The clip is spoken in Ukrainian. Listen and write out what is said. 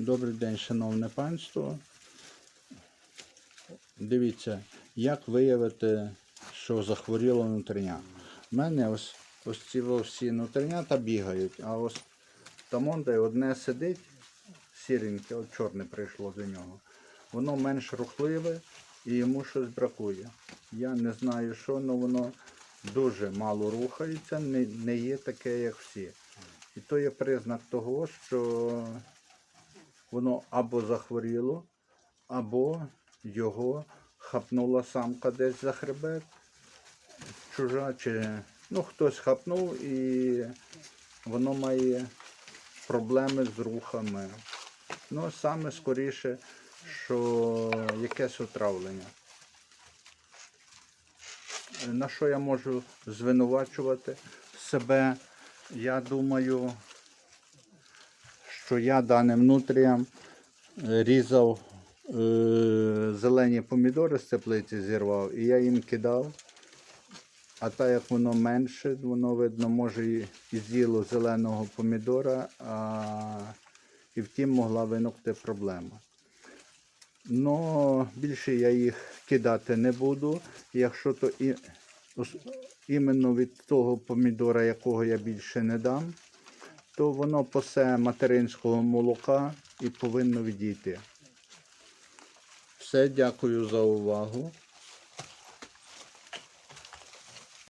Добрий день, шановне панство. Дивіться, як виявити, що захворіло нутрення. У мене ось, ось ці всі нутренята бігають, а ось там де одне сидить, сіреньке, от чорне прийшло до нього. Воно менш рухливе і йому щось бракує. Я не знаю що, але воно дуже мало рухається, не, не є таке, як всі. І то є признак того, що воно або захворіло, або його хапнула самка десь за хребет, чужа, чи ну, хтось хапнув і воно має проблеми з рухами. Ну, саме скоріше, що якесь отравлення. На що я можу звинувачувати себе? Я думаю, що я даним нутріям е, різав е, зелені помідори з теплиці зірвав, і я їм кидав. А так як воно менше, воно видно, може і, з'їло зеленого помідора, а, і втім могла виникнути проблема. Но більше я їх кидати не буду. Якщо то і, іменно від того помідора, якого я більше не дам, то воно посе материнського молока і повинно відійти. Все, дякую за увагу.